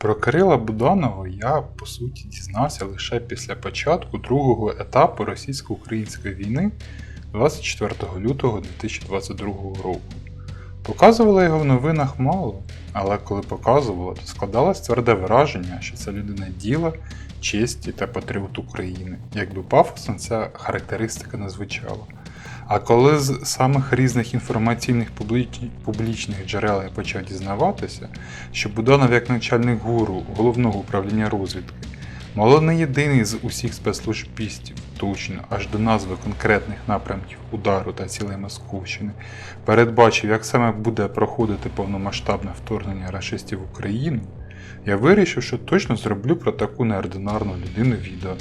Про Кирила Буданова я по суті дізнався лише після початку другого етапу російсько-української війни 24 лютого 2022 року. Показували його в новинах мало, але коли показувало, то складалось тверде враження, що це людина діла, честі та патріот України, якби пафосно ця характеристика не звучала. А коли з самих різних інформаційних публічних джерел я почав дізнаватися, що Буданов як начальник гуру головного управління розвідки, мало не єдиний з усіх спецслужбістів, точно аж до назви конкретних напрямків удару та цілей Московщини, передбачив, як саме буде проходити повномасштабне вторгнення рашистів в Україну, я вирішив, що точно зроблю про таку неординарну людину відео.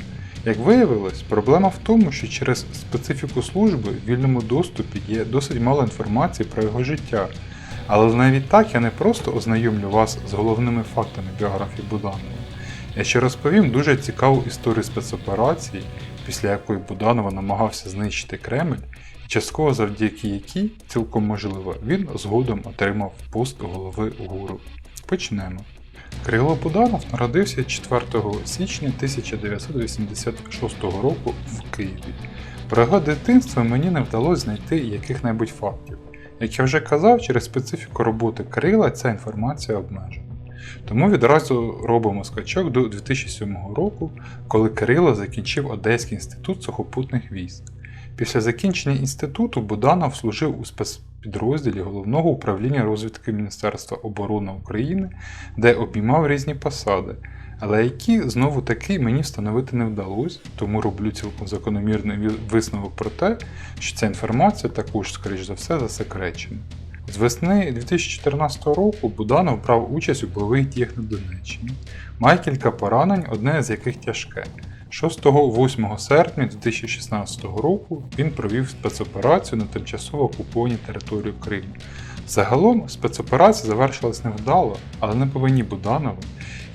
Як виявилось, проблема в тому, що через специфіку служби в вільному доступі є досить мало інформації про його життя. Але навіть так я не просто ознайомлю вас з головними фактами біографії Буданова. Я ще розповім дуже цікаву історію спецоперації, після якої Буданова намагався знищити Кремль, частково завдяки якій, цілком можливо, він згодом отримав пост голови ГУРу. Почнемо. Кирило Буданов народився 4 січня 1986 року в Києві. Про його дитинство мені не вдалося знайти яких-небудь фактів. Як я вже казав, через специфіку роботи Кирила ця інформація обмежена. Тому відразу робимо скачок до 2007 року, коли Кирило закінчив Одеський інститут сухопутних військ. Після закінчення інституту Буданов служив у спецпідрозділі Головного управління розвідки Міністерства оборони України, де обіймав різні посади, але які знову таки мені встановити не вдалося, тому роблю цілком закономірний висновок про те, що ця інформація також, скоріш за все, засекречена. З весни 2014 року Буданов брав участь у бойових діях на Донеччині. Має кілька поранень, одне з яких тяжке. 6-8 серпня 2016 року він провів спецоперацію на тимчасово окупованій території Криму. Загалом спецоперація завершилась невдало, але не по вині Буданова,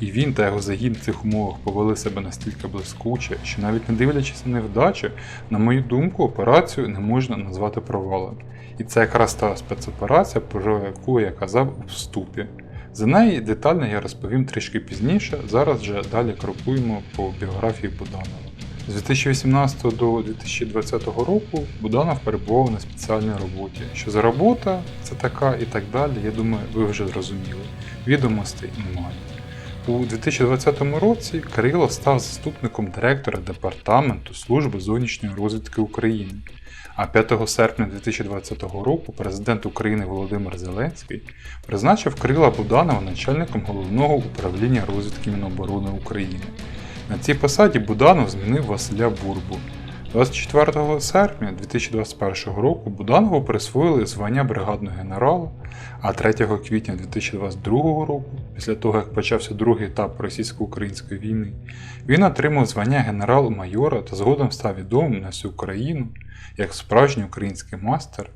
і він та його загін в цих умовах повели себе настільки блискуче, що навіть не дивлячись на невдачу, на мою думку, операцію не можна назвати провалом. І це якраз та спецоперація, про яку я казав у вступі. За неї детально я розповім трішки пізніше, зараз же далі крокуємо по біографії Буданова. З 2018 до 2020 року Буданов перебував на спеціальній роботі. Що за робота, це така і так далі, я думаю, ви вже зрозуміли. Відомостей немає. У 2020 році Кирило став заступником директора Департаменту Служби зовнішньої розвідки України. А 5 серпня 2020 року президент України Володимир Зеленський призначив Кирила Буданова начальником головного управління розвідки Міноборони України. На цій посаді Буданов змінив Василя Бурбу. 24 серпня 2021 року Буданову присвоїли звання бригадного генерала, а 3 квітня 2022 року, після того як почався другий етап російсько-української війни, він отримав звання генерал-майора та згодом став відомим на всю Україну як справжній український мастер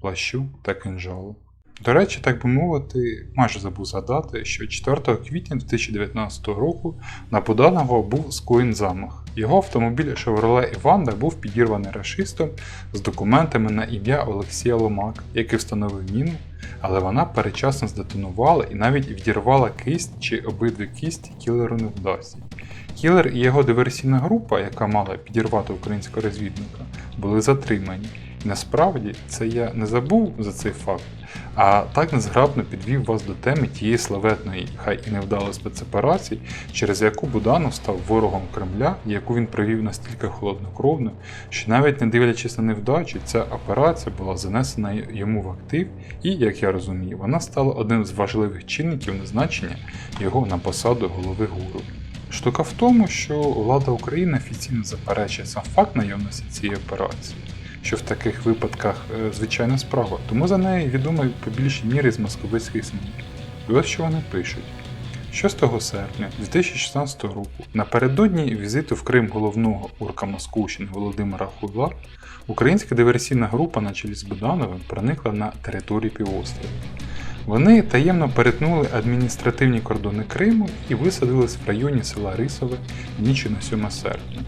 плащу та кинжалу. До речі, так би мовити, майже забув згадати, що 4 квітня 2019 року на Буданова був скоєн замах. Його автомобіль Chevrolet Іванда був підірваний расистом з документами на ім'я Олексія Ломак, який встановив міну, але вона передчасно здетонувала і навіть відірвала кисть чи обидві кісті кілеру не вдасться. Кілер і його диверсійна група, яка мала підірвати українського розвідника, були затримані. Насправді це я не забув за цей факт, а так незграбно підвів вас до теми тієї славетної, хай і невдалої спецоперації, через яку Буданов став ворогом Кремля, яку він провів настільки холоднокровно, що навіть не дивлячись на невдачу, ця операція була занесена йому в актив, і, як я розумію, вона стала одним з важливих чинників назначення його на посаду голови ГУРу. Штука в тому, що влада України офіційно заперечує сам факт наявності цієї операції, що в таких випадках е, звичайна справа, тому за неї відомо по більшій мірі з московицьких ЗМІ. І ось що вони пишуть. 6 серпня 2016 року, напередодні візиту в Крим головного урка Москвщини Володимира Хуйла, українська диверсійна група на чолі з Будановим проникла на територію півострова. Вони таємно перетнули адміністративні кордони Криму і висадились в районі села Рисове ніч на 7 серпня.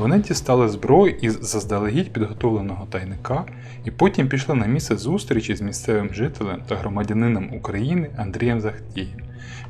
Вони дістали зброю із заздалегідь підготовленого тайника і потім пішли на місце зустрічі з місцевим жителем та громадянином України Андрієм Захтієм.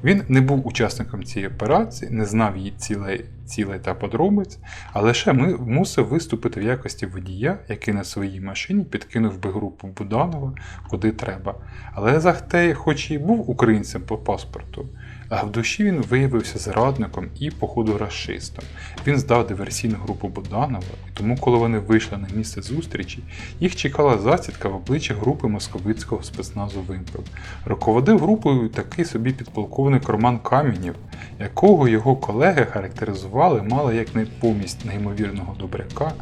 Він не був учасником цієї операції, не знав її цілей, цілей та подробиць, а лише ми мусив виступити в якості водія, який на своїй машині підкинув би групу Буданова куди треба. Але Захтей, хоч і був українцем по паспорту, а в душі він виявився зрадником і, походу, расистом. Він здав диверсійну групу Буданова, і тому, коли вони вийшли на місце зустрічі, їх чекала засідка в обличчя групи московицького спецназу Вимпел. Руководив групою такий собі підполковник Роман Камінєв, якого його колеги характеризували мало як не помість неймовірного добряка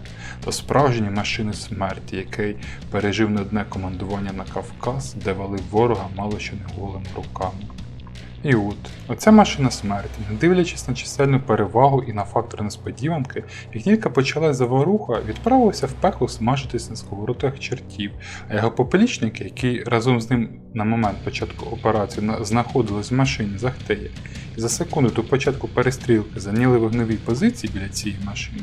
та справжні машини смерті, який пережив не одне командування на Кавказ, де валив ворога мало що не голими руками. І от, оця машина смерті, не дивлячись на чисельну перевагу і на фактор несподіванки, як тільки почалась заваруха, відправився в пекло смажитись на сковородках чертів, а його поплічники, які разом з ним на момент початку операції знаходились в машині Захтея, і за секунду до початку перестрілки зайняли вогневі позиції біля цієї машини,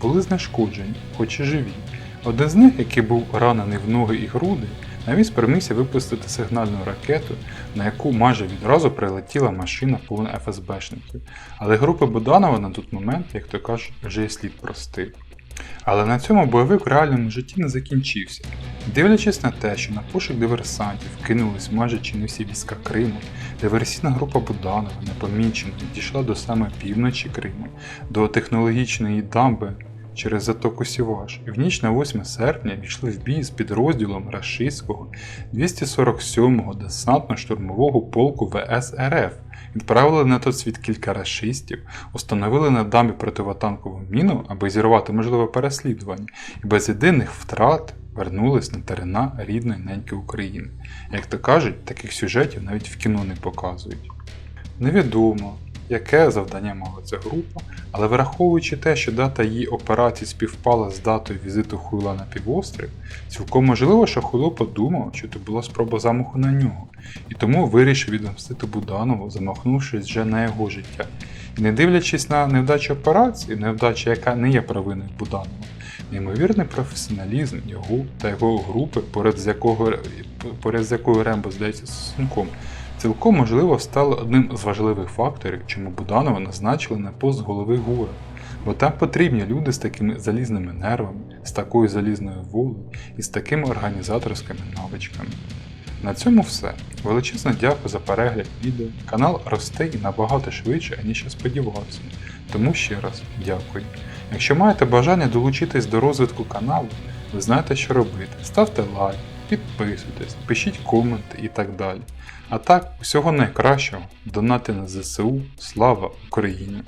були знешкоджені, хоч і живі. Один з них, який був ранений в ноги і груди, навіть спромігся випустити сигнальну ракету, на яку майже відразу прилетіла машина повна ФСБшників. Але групи Буданова на той момент, як то кажуть, вже і слід простив. Але на цьому бойовик в реальному житті не закінчився. Дивлячись на те, що на пошук диверсантів кинулись майже чи не всі війська Криму, диверсійна група Буданова непомічено дійшла до саме півночі Криму, до технологічної дамби через затоку Сіваш і в ніч на 8 серпня війшли в бій з підрозділом рашистського 247-го десантно-штурмового полку ВС РФ. Відправили на той світ кілька рашистів, установили на дамбі противотанкову міну, аби зірвати можливе переслідування, і без єдиних втрат вернулись на терена рідної неньки України. Як то кажуть, таких сюжетів навіть в кіно не показують. Невідомо, яке завдання мала ця група, але враховуючи те, що дата її операції співпала з датою візиту Хуйла на півострів, цілком можливо, що Хуйло подумав, що це була спроба замаху на нього, і тому вирішив відомстити Буданову, замахнувшись вже на його життя. І не дивлячись на невдачу операції, невдачу, яка не є провиною Буданова, неймовірний професіоналізм його та його групи, поряд з якого поряд з якою Рембо здається сосунком, цілком можливо стало одним з важливих факторів, чому Буданова назначили на пост голови ГУРа. Бо там потрібні люди з такими залізними нервами, з такою залізною волею і з такими організаторськими навичками. На цьому все. Величезно дякую за перегляд відео. Канал росте і набагато швидше, ніж я сподівався. Тому ще раз дякую. Якщо маєте бажання долучитись до розвитку каналу, ви знаєте, що робити. Ставте лайк, підписуйтесь, пишіть коменти і так далі. А так, усього найкращого, донати на ЗСУ, слава Україні!